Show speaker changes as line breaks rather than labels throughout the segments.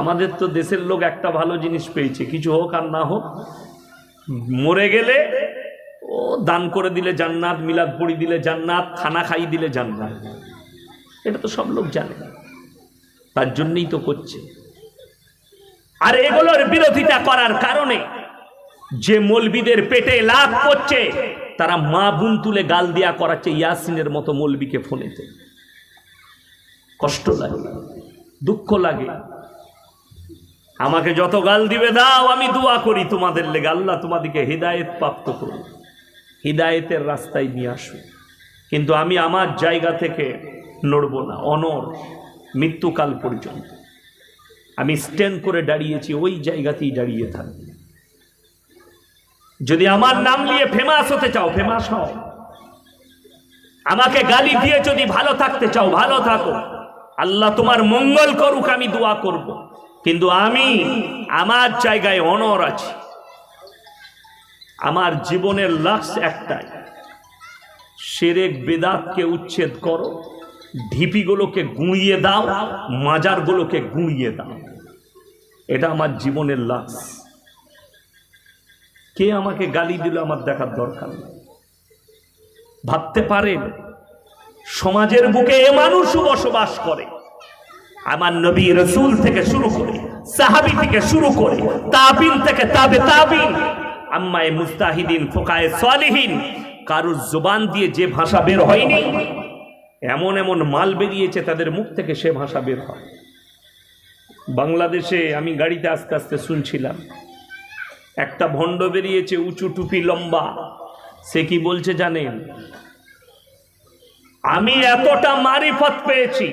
আমাদের তো দেশের লোক একটা ভালো জিনিস পেয়েছে, কিছু হোক আর না হোক, মরে গেলে ও দান করে দিলে জান্নাত, মিলাদ পড়ি দিলে জান্নাত, খানা খাই দিলে জান্নাত। এটা তো সব লোক জানে, তার জন্যই তো করছে। আর এগুলোর বিরোধিতা করার কারণে যে মলবিদের পেটে লাভ করছে তারা মা বুন তুলে গাল দিয়া করাচ্ছে ইয়াসিনের মতো মলবিকে ফোনেতে। কষ্ট লাগে, দুঃখ লাগে। আমাকে যত গাল দিবে দাও, আমি দোয়া করি তোমাদের লেগে। আল্লাহ তোমাদেরকে হৃদায়ত প্রাপ্ত করুন। হৃদায়তের রাস্তায় নিয়ে আসুন। কিন্তু আমি আমার জায়গা থেকে নড়ব না অনর মৃত্যুকাল পর্যন্ত। আমি স্ট্যান্ড করে দাঁড়িয়েছি, ওই জায়গাতেই দাঁড়িয়ে থাকব। যদি আমার নাম নিয়ে ফেমাস হতে চাও ফেমাস হও। আমাকে গালি দিয়ে যদি ভালো থাকতে চাও, ভালো থাকো। আল্লাহ তোমার মঙ্গল করুক, আমি দোয়া করব। কিন্তু আমি আমার জায়গায় অনর আছি। আমার জীবনের লক্ষ্য একটাই। সেরেক বেদাতকে উচ্ছেদ করো, ঢিপিগুলোকে গুঁড়িয়ে দাও, মাজারগুলোকে গুঁড়িয়ে দাও। এটা আমার জীবনের লক্ষ্য কে আমাকে গালি দিল আমার দেখার দরকার নেই। ভাবতে পারেন, সমাজের বুকে এ মানুষও বসবাস করে। আমার নবী রসুল থেকে শুরু করে, সাহাবি থেকে শুরু করে, তাবিন থেকে তাবে তাবিন, আম্মায়ে মুস্তাহিদিন, ফোকায় সালিহিন, কারুর জোবান দিয়ে যে ভাষা বের হয়নি, এমন এমন মাল বেরিয়েছে তাদের মুখ থেকে সে ভাষা বের হয়। বাংলাদেশে আমি গাড়িতে আস্তে আস্তে শুনছিলাম, একটা ভণ্ড বেরিয়েছে উঁচু টুপি লম্বা, সে কি বলছে জানেন? আমি এতটা মারিফত পেয়েছি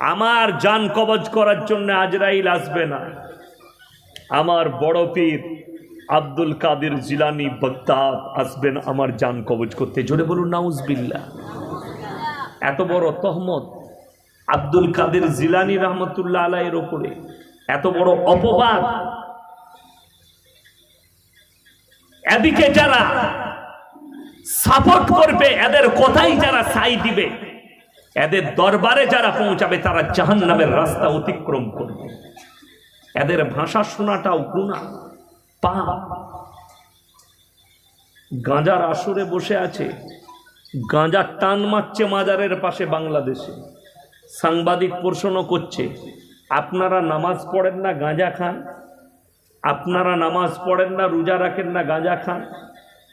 আমার যান কবজ করার জন্য আজরাইল আসবে না। আমার বড় পীর আব্দুল কাদের জিলানি বগদাদ আসবেন আমার যান কবজ করতে। জোরে বলুন নাউজবিল্লা এত বড় তহমত আব্দুল কাদের জিলানি রহমতুল্লাহ আলাইয়ের ওপরে এত বড় অপবাদ। এদিকে যারা সাপোর্ট করবে, এদের কথাই যারা সাই দিবে। এদের দরবারে যারা পৌঁছাবে, তারা জাহান নামের রাস্তা অতিক্রম করবে। এদের ভাষা শোনাটাও গুণা পা গাঁজার আসরে বসে আছে গাঁজার টান মারছে মাজারের পাশে বাংলাদেশে। সাংবাদিক প্রশ্ন করছে, আপনারা নামাজ পড়েন না গাঁজা খান? আপনারা নামাজ পড়েন না, রোজা রাখেন না গাঁজা খান?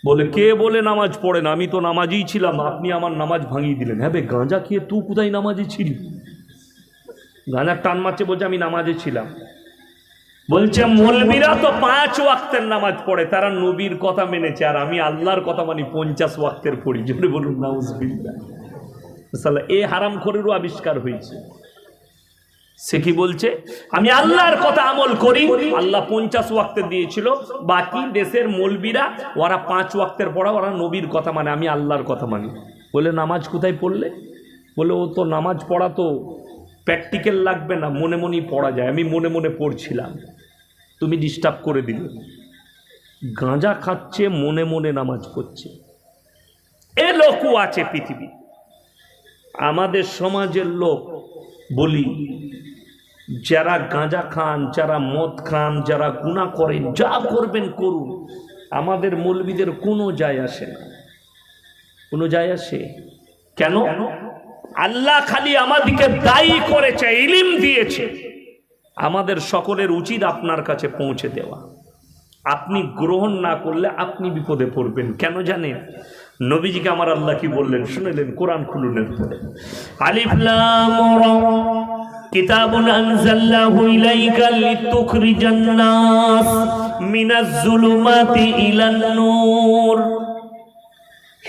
বলে, কে বলে নামাজ পড়েন আমি তো নামাজই ছিলাম, আপনি আমার নামাজ ভাঙিয়ে দিলেন। হ্যাঁ বে, গাঁজা খেয়ে তুই কোথায় নামাজে ছিলি? গাঁজার টান মারছে বলছে, আমি নামাজে ছিলাম। বলছে, মলবিরা তো পাঁচ ওয়াক্তের নামাজ পড়ে, তারা নবীর কথা মেনেছে, আর আমি আল্লাহর কথা মানি পঞ্চাশ ওয়াক্তের পড়ি। জোরে বলুন, নাউজবিল্লাহ। সাল্লাহ এ হারাম খরেরও আবিষ্কার হয়েছে। সে কি বলছে? আমি আল্লাহর কথা আমল করি। আল্লাহ পঞ্চাশ ওয়াক্তের দিয়েছিল। বাকি দেশের মলবিরা, ওরা পাঁচ ওয়াক্তের পড়া, ওরা নবীর কথা মানে আমি আল্লাহর কথা মানি। বলে, নামাজ কোথায় পড়লে? বলে, ও তো নামাজ পড়া তো প্র্যাকটিক্যাল লাগবে না, মনে মনেই পড়া যায়। আমি মনে মনে পড়ছিলাম। তুমি ডিস্টার্ব করে দিলে। গাঁজা খাচ্ছে, মনে মনে নামাজ পড়ছে। এ লোকও আছে পৃথিবী আমাদের সমাজের লোক বলি যারা গাঁজা খান, যারা মদ খান, যারা গুণা করেন, যা করবেন করুন। আমাদের মৌলবীদের কোনো যায় আসে না। কোনো যায় আসে? কেন? আল্লাহ খালি আমাদেরকে দায়ী করেছে, ইলিম দিয়েছে। আমাদের সকলের উচিত আপনার কাছে পৌঁছে দেওয়া। আপনি গ্রহণ না করলে আপনি বিপদে পড়বেন। কেন জানেন? নবীজিকে আমার আল্লাহ কি বললেন? শুনেলেন? কোরআন খুলুনের পরে আলিফলাম কিতাবুন আনজাল্লাহু ইলাইকা লিতুখরিজান নাস মিনাজ জুলুমাতি ইলান নূর।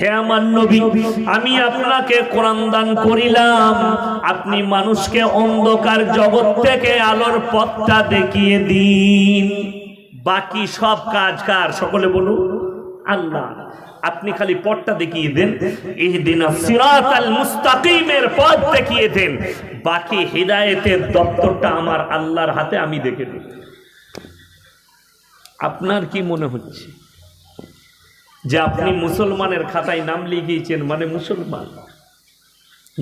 হে আমার নবী, আমি আপনাকে কোরআন দান করিলাম। আপনি মানুষকে অন্ধকার জগৎ থেকে আলোর পথটা দেখিয়ে দিন। বাকি সব কাজ কার? সকলে বলুন। আল্লাহ। আপনি খালি পথটা দেখিয়ে দেন। এই দিন মুস্তাকিমের পথ দেখিয়ে দেন। বাকি হৃদায়তের দপ্তরটা আমার আল্লাহর হাতে আমি দেখে দিই আপনার কি মনে হচ্ছে? যে আপনি মুসলমানের খাতায় নাম লিখিয়েছেন মানে মুসলমান।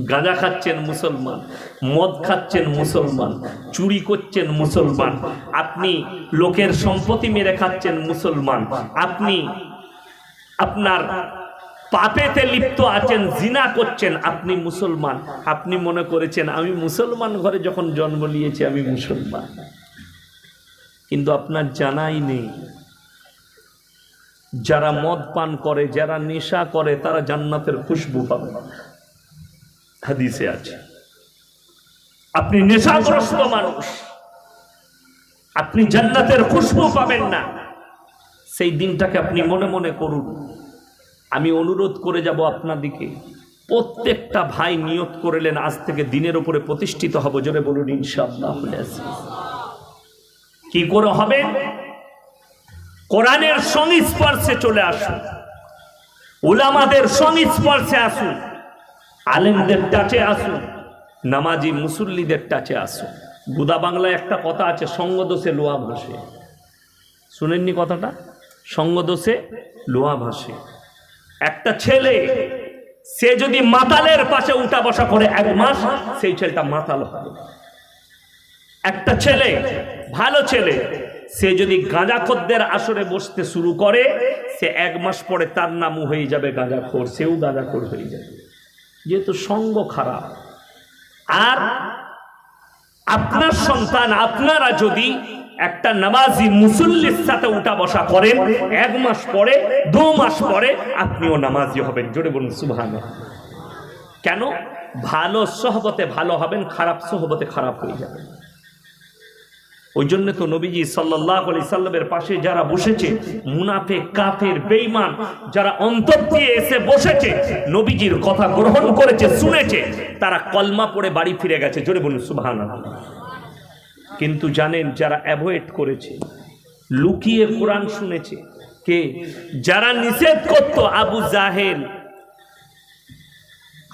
গাঁজা খাচ্ছেন মুসলমান, মদ খাচ্ছেন মুসলমান, চুরি করছেন মুসলমান। আপনি লোকের সম্পত্তি মেরে খাচ্ছেন মুসলমান। আপনি আপনার পাপেতে লিপ্ত আছেন, জিনা করছেন, আপনি মুসলমান। আপনি মনে করেছেন, আমি মুসলমান ঘরে যখন জন্ম নিয়েছি, আমি মুসলমান। কিন্তু আপনার জানাই নেই। যারা মদ পান করে, যারা নেশা করে, তারা জান্নাতের খুশবু পাবে হাদিসে আছে। আপনি নেশাগ্রস্ত মানুষ। আপনি জান্নাতের খুশবু পাবেন না। সেই দিনটাকে আপনি মনে মনে করুন। আমি অনুরোধ করে যাব আপনাদিকে প্রত্যেকটা ভাই নিয়ত করলেন, আজ থেকে দিনের উপরে প্রতিষ্ঠিত হব জোরে বলুন, ইনশাআল্লাহ কি করে হবে? কোরআনের সংস্পর্শে চলে আসুন। উলামাদের সংস্পর্শে আসুন। আলেমদের টাচে আসুন। নামাজি মুসল্লিদের টাচে আসুন। বুদা বাংলায় একটা কথা আছে, সঙ্গদোষে লোয়া ভাসে শুনেননি কথাটা? সঙ্গদোষে লোহা ভাসে। একটা ছেলে, সে যদি মাতালের পাশে উঠা বসা করে এক মাস, সেই ছেলেটা মাতাল হবে। একটা ছেলে, ভালো ছেলে, সে যদি গাঁজাখোরদের আসরে বসতে শুরু করে, সে এক মাস পরে তার নামও হয়ে যাবে গাঁজাখোর, সেও গাঁজাখোর হয়ে যাবে। যেহেতু সঙ্গ খারাপ। আর আপনার সন্তান, আপনারা যদি একটা নামাজি মুসল্লির সাথে উঠা বসা করেন, এক মাস পরে, দু মাস পরে আপনিও নামাজি হবেন। জোরে বলুন সুবহান কেন? ভালো সহবতে ভালো হবেন, খারাপ সহবতে খারাপ হয়ে যাবেন। ওই জন্য তো নবীজি সাল্লাহ আলি সাল্লামের পাশে যারা বসেছে, মুনাফে, কাফের বেইমান যারা অন্তর দিয়ে এসে বসেছে, নবীজির কথা গ্রহণ করেছে, শুনেছে, তারা কলমা পড়ে বাড়ি ফিরে গেছে। জোরে বলুন সুবহান কিন্তু জানেন যারা অ্যাভয়েড করেছে, লুকিয়ে কোরআন শুনেছে, কে? যারা নিষেধ করত আবু জাহেল,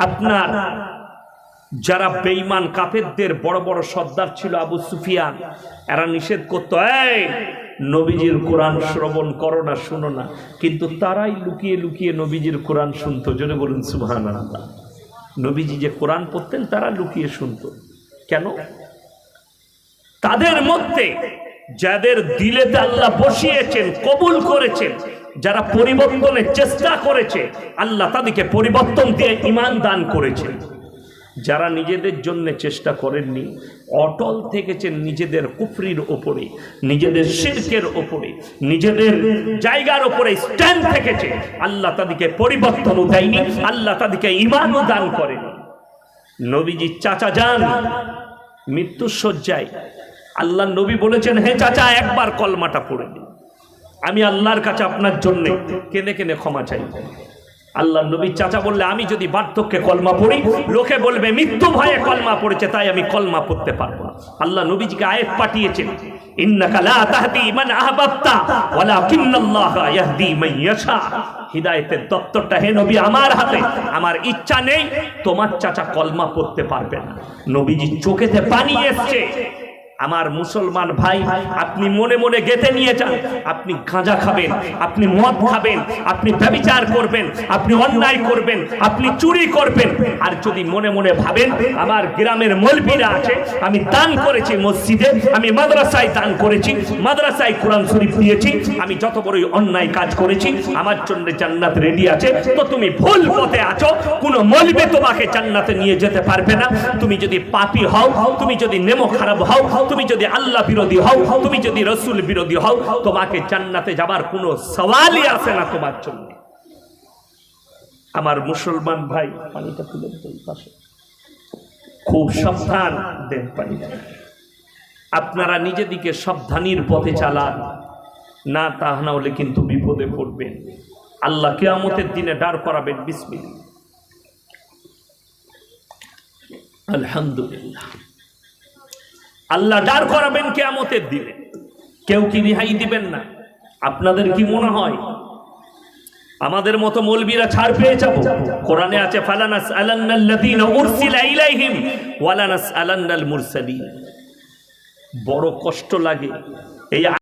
আপনার যারা বেইমান কাফেরদের বড় বড় সর্দার ছিল আবু সুফিয়ান, এরা নিষেধ করত, এই, নবীজির কোরআন শ্রবণ করো না, শুনো না। কিন্তু তারাই লুকিয়ে লুকিয়ে নবীজির কোরআন শুনতো। জোরে বলুন আল্লাহ নবীজি যে কোরআন পড়তেন, তারা লুকিয়ে শুনতো। কেন? তাদের মধ্যে যাদের দিলেতে আল্লাহ বসিয়েছেন, কবুল করেছেন, যারা পরিবর্তনের চেষ্টা করেছে, আল্লাহ তাদেরকে পরিবর্তন দিয়ে ইমান দান করেছেন। যারা নিজেদের জন্য চেষ্টা করেননি, অটল থেকেছেন নিজেদের কুফরির ওপরে, নিজেদের শিরকের ওপরে, নিজেদের জায়গার ওপরে স্ট্যান্ড থেকেছে। আল্লাহ তাদেরকে পরিবর্তনও দেয়নি, আল্লাহ তাদেরকে ইমানও দান করেনি। নবীজি চাচা যান, মৃত্যুর শয্যায় আল্লাহ নবী বলেছেন, হে চাচা, একবার কলমাটা পড়ে দিন আমি আল্লাহর কাছে আপনার জন্য কেনে কেনে ক্ষমা চাই। আল্লাহ নবী চাচা বললে, আমি যদি বার্ধক্যে কলমা পড়ি, লোকে বলবে, মৃত্যু ভয়ে কলমা পড়েছে, তাই আমি কলমা পড়তে পারব আল্লাহ নবীজিকে আয়াত পাঠিয়েছেন হে নবী, আমার হাতে, আমার ইচ্ছা নেই, তোমার চাচা কলমা পড়তে পারবে না। নবীজি চোখেতে পানি এসছে। আমার মুসলমান ভাই, আপনি মনে মনে গেতে নিয়ে যান। আপনি গাঁজা খাবেন, আপনি মদ খাবেন, আপনি ব্যবিচার করবেন, আপনি অন্যায় করবেন, আপনি চুরি করবেন। আর যদি মনে মনে ভাবেন, আমার গ্রামের মলবিরা আছে, আমি দান করেছি মসজিদে, আমি মাদ্রাসায় দান করেছি, মাদ্রাসায় কোরআন শরীফ দিয়েছি, আমি যত বড়ই অন্যায় কাজ করেছি, আমার জন্য জান্নাত রেডি আছে, তো তুমি ভুল পথে আছো, কোনো মলবে তোমাকে জান্নাতে নিয়ে যেতে পারবে না। তুমি যদি পাপী হও, তুমি যদি নেমো খারাপ হও তুমি যদি আল্লাহ বিরোধী হও, তুমি যদি রসুল বিরোধী হও, তোমাকে জান্নাতে যাবার কোনো সওয়ালই আসে না তোমার জন্য। আমার মুসলমান ভাই, পানিটা তুলে পাশে। খুব সাবধান, দেন পানিটা। আপনারা নিজেদিকে সাবধানীর পথে চালান। না তা না হলে কিন্তু বিপদে পড়বেন। আল্লাহ কেয়ামতের দিনে দাঁড় করাবেন বিসমিল আলহামদুলিল্লাহ। আল্লাহ দাঁড় করাবেন কেয়ামতের দিনে। কেউ কি রেহাই দিবেন না? আপনাদের কি মনে হয়? আমাদের মতো মৌলবীরা ছাড় পেয়ে যাব? কোরআনে আছে ফালানাস আলান্নাল্লাযীনা উরসিলা ইলাইহিম ওয়ালানাস আলান্নাল মুরসালিন। বড় কষ্ট লাগে। এই